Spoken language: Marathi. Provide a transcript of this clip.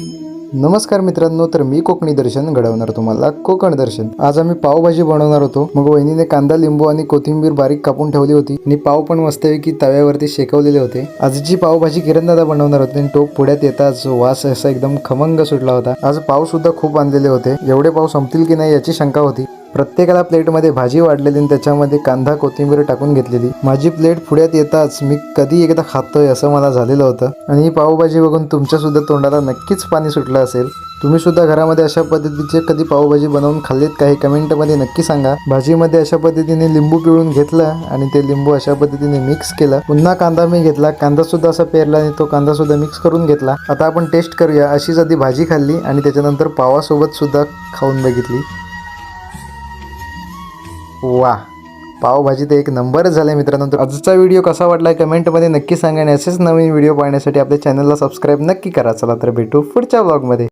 नमस्कार मित्रांनो तर मी कोकणी दर्शन घडवणार तुम्हाला कोकण दर्शन. आज आम्ही पावभाजी बनवणार होतो. मग वहिनीने कांदा लिंबू आणि कोथिंबीर बारीक कापून ठेवली होती. आणि पाव पण मस्तपैकी तव्यावरती शेकवलेले होते. आजची पावभाजी किरणदादा बनवणार होते आणि टोप पुढ्यात येताच वास असा एकदम खमंग सुटला होता. आज पाव सुद्धा खूप आणलेले होते. एवढे पाव संपतील की नाही याची शंका होती. प्रत्येकाला प्लेटमध्ये भाजी वाढलेली आणि त्याच्यामध्ये कांदा कोथिंबीर टाकून घेतलेली. माझी प्लेट पुढ्यात येताच मी कधी एकदा खातोय असं मला झालेलं होतं. आणि ही पावभाजी बघून तुमच्यासुद्धा तोंडाला नक्कीच पाणी सुटलं असेल. तुम्ही सुद्धा घरामध्ये अशा पद्धतीचे कधी पावभाजी बनवून खाल्लीत काही कमेंटमध्ये नक्की सांगा. भाजीमध्ये अशा पद्धतीने लिंबू पिळून घेतला आणि ते लिंबू अशा पद्धतीने मिक्स केलं. पुन्हा कांदा मी घेतला. कांदा सुद्धा असा पेरला आणि तो कांदा सुद्धा मिक्स करून घेतला. आता आपण टेस्ट करूया. अशीच आधी भाजी खाल्ली आणि त्याच्यानंतर पावासोबत सुद्धा खाऊन बघितली. वा. पावभाजी तर एक नंबरच झाले मित्रांनो. तर आजचा व्हिडिओ कसा वाटलाय कमेंटमध्ये नक्की सांगा आणि असेच नवीन व्हिडिओ पाहण्यासाठी आपल्या चॅनलला सबस्क्राईब नक्की करा. चला तर भेटू पुढच्या ब्लॉगमध्ये